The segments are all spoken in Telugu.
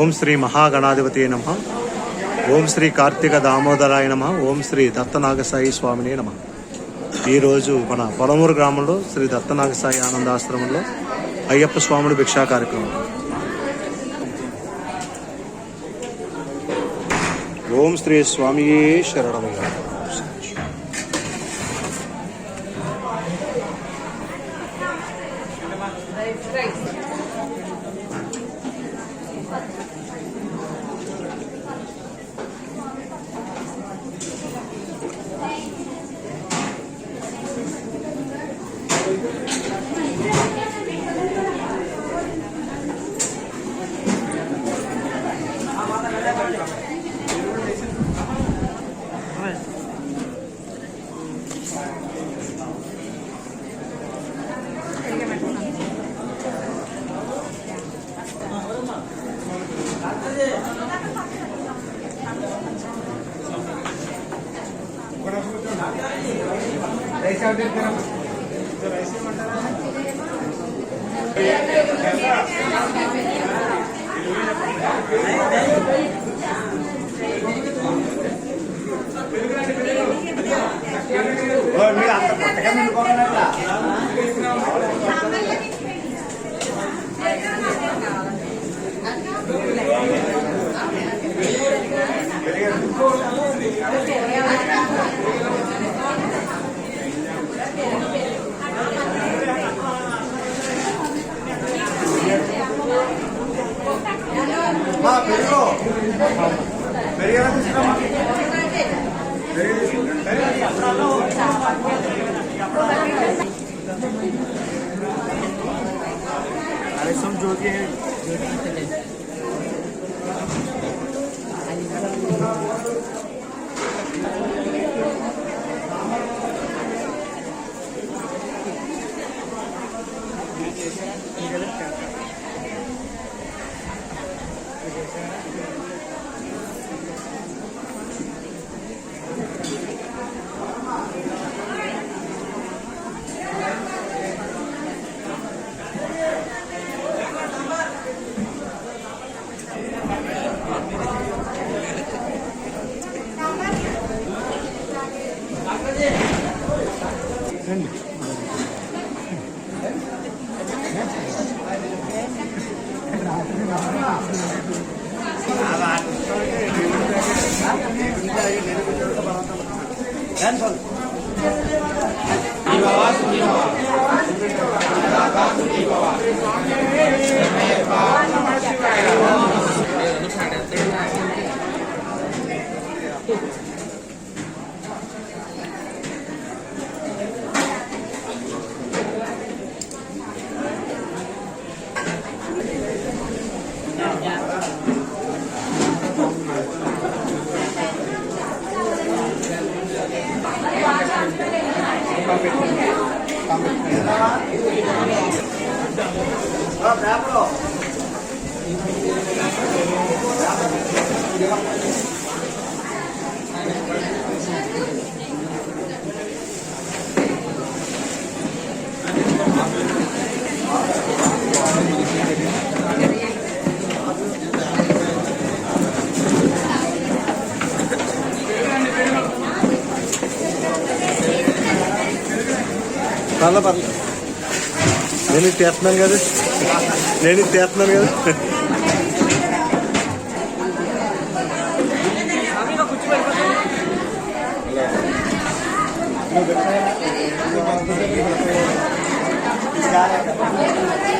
ఓం శ్రీ మహాగణాధిపతి నమ. ఓం శ్రీ కార్తీక దామోదరాయ నమ. ఓం శ్రీ దత్తనాగసాయి స్వామిని నమ. ఈరోజు మన పొలమూరు గ్రామంలో శ్రీ దత్తనాగసాయి ఆనందాశ్రమంలో అయ్యప్ప స్వాముడు భిక్షా కార్యక్రమం. ఓం శ్రీ స్వామియే శరణమయ్య. రైస్ ఆర్డర్ కరా మీరు అంత పట్టకం ఎందుకోవాలన్నా জ্যোতি పర్లే పర్లే నేను ఇది తీస్తున్నాను కదా. నేను తీస్తున్నాను కదా. ఎవరమ్మా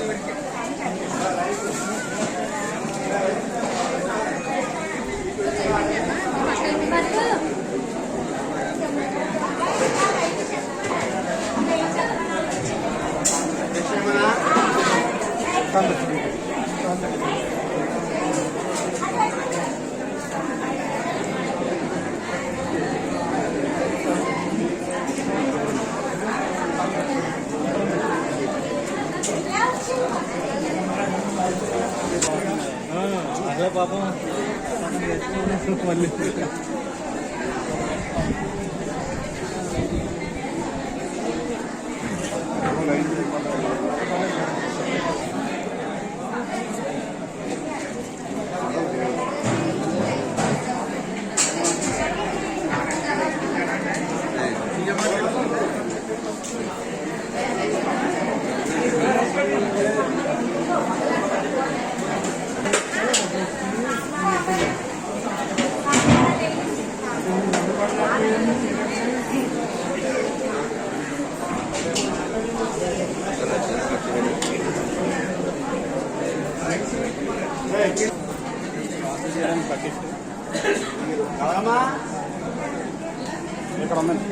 పాపం ఇక్కడ ఉందండి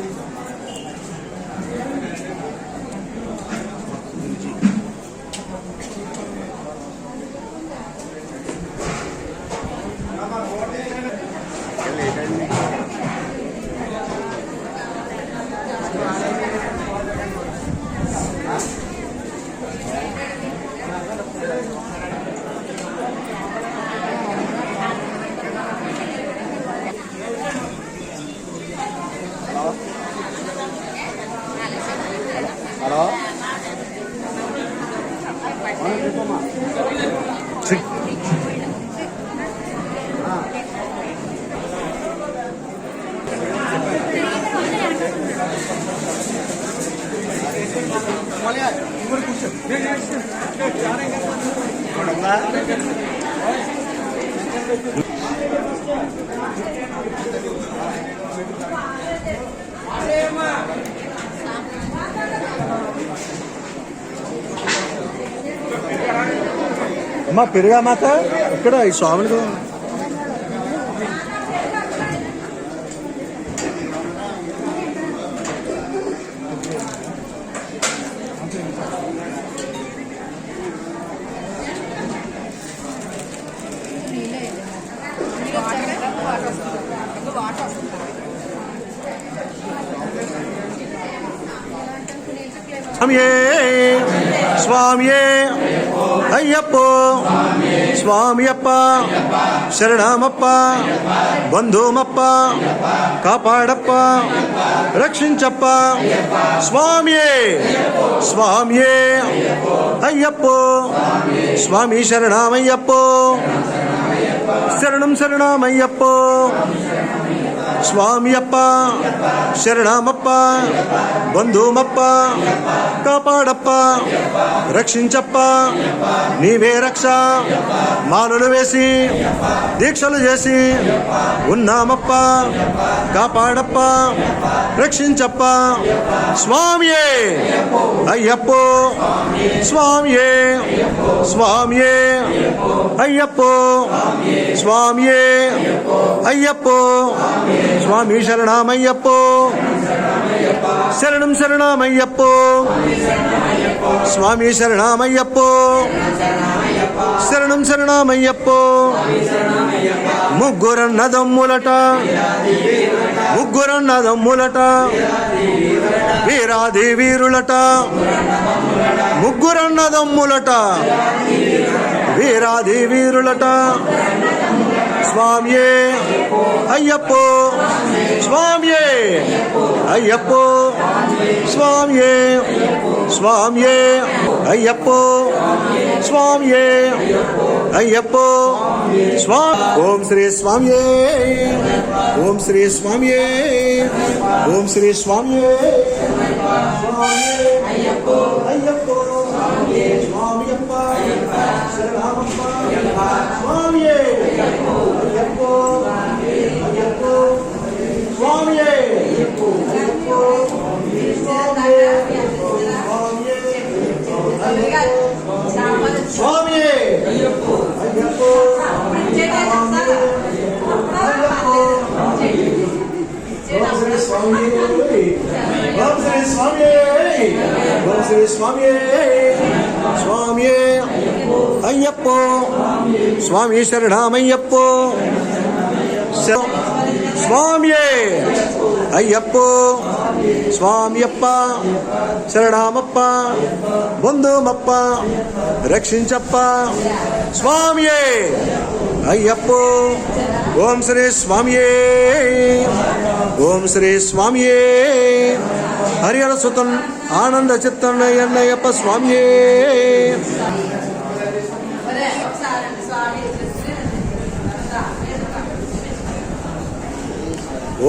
అమ్మా పెరుగా మాత? ఇక్కడ ఈ స్వామిని స్వామియే స్వామియే అయ్యప్పో స్వామియప్ప శరణమప్ప బంధుమప్ప కాపాడప్ప రక్షించప్ప స్వామియే స్వామియే అయ్యప్పో స్వామి శరణమయ్యప్పో శరణం శరణమయ్యప్పో స్వామియప్ప శరణమప్ప బంధుమప్ప కాపాడప్ప. రక్షించప్ప. నీవే రక్ష. మాలలు వేసి దీక్షలు చేసి ఉన్నామప్ప. కాపాడప్ప. రక్షించప్ప. స్వామియే. అయ్యప్పో. స్వామియే. స్వామియే. అయ్యప్పో. స్వామియే. అయ్యప్పో. స్వామి శరణమయ్యప్పో. శరణం శరణమయ్యప్పో. స్వామి శరణమయ్యప్పో. శరణం శరణమయ్యప్పో. ముగ్గురన్నదమ్ములట ముగ్గురన్నదమ్ములట వీరాది వీరులట. ముగ్గురన్నదమ్ములట వీరాది వీరులట. స్వామియే అయ్యప్పో స్వామియే అయ్యప్పో స్వామియే స్వామియే అయ్యప్పో స్వామియే అయ్యప్పో స్వా ఓం శ్రీ స్వామియే ఓం சுவாமியப்பா சரணாமப்பா சுவாமியே ஐயப்போ ஐயப்போ ஐயப்போ சுவாமியே ஐயப்போ ஐயப்போ சுவாமியே சுவாமியே ஐயப்போ ஐயப்போ Swami, Swami, Swami, Swami, Swami, స్వామియే అయ్యప్పో. స్వామి శరణమయ్యప్పో. శ- స్వామియే అయ్యప్పో. స్వామ్యప్ప శరణామప్ప బంధుమప్ప రక్షించప్ప. స్వామియే అయ్యప్పో. ఓం శ్రీ స్వామియే. ఓం శ్రీ స్వామియే. హరిహర సుతం ఆనంద చిత్తన్న ఎన్నయ్యప్ప స్వామియే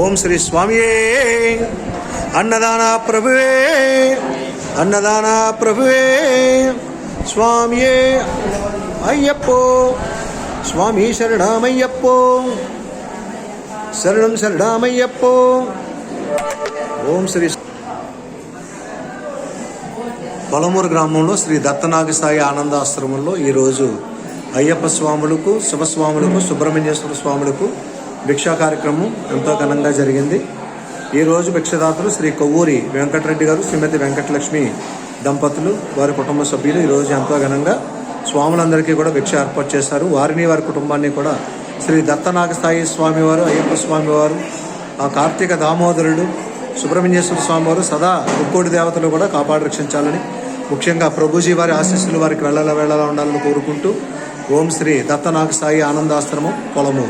ఓం శ్రీ స్వామియే అన్నదాన ప్రభువే అన్నదాన ప్రభువే స్వామియే అయ్యప్పో స్వామి శరణమయ్యప్పో శరణం శరణమయ్యప్పో ఓం శ్రీ పొలమూరు గ్రామంలో శ్రీ దత్తనాగసాయి ఆనందాశ్రమంలో ఈరోజు అయ్యప్ప స్వాములకు శివస్వాములకు సుబ్రహ్మణ్యేశ్వర స్వాములకు భిక్షా కార్యక్రమం ఎంతో ఘనంగా జరిగింది. ఈరోజు భిక్షదాతలు శ్రీ కొవ్వూరి వెంకటరెడ్డి గారు శ్రీమతి వెంకటలక్ష్మి దంపతులు వారి కుటుంబ సభ్యులు ఈరోజు ఎంతో ఘనంగా స్వాములందరికీ కూడా భిక్ష ఏర్పాటు చేశారు. వారిని వారి కుటుంబాన్ని కూడా శ్రీ దత్తనాగసాయి స్వామివారు అయ్యప్ప స్వామివారు ఆ కార్తీక దామోదరుడు సుబ్రహ్మణ్యేశ్వర స్వామి వారు సదా ముక్కోటి దేవతలు కూడా కాపాడి రక్షించాలని ముఖ్యంగా ప్రభుజీ వారి ఆశీస్సులు వారికి వెళ్ళాల వెళ్ళాలా ఉండాలని కోరుకుంటూ ఓం శ్రీ దత్తనాగ సాయి ఆనందాశ్రమం పొలము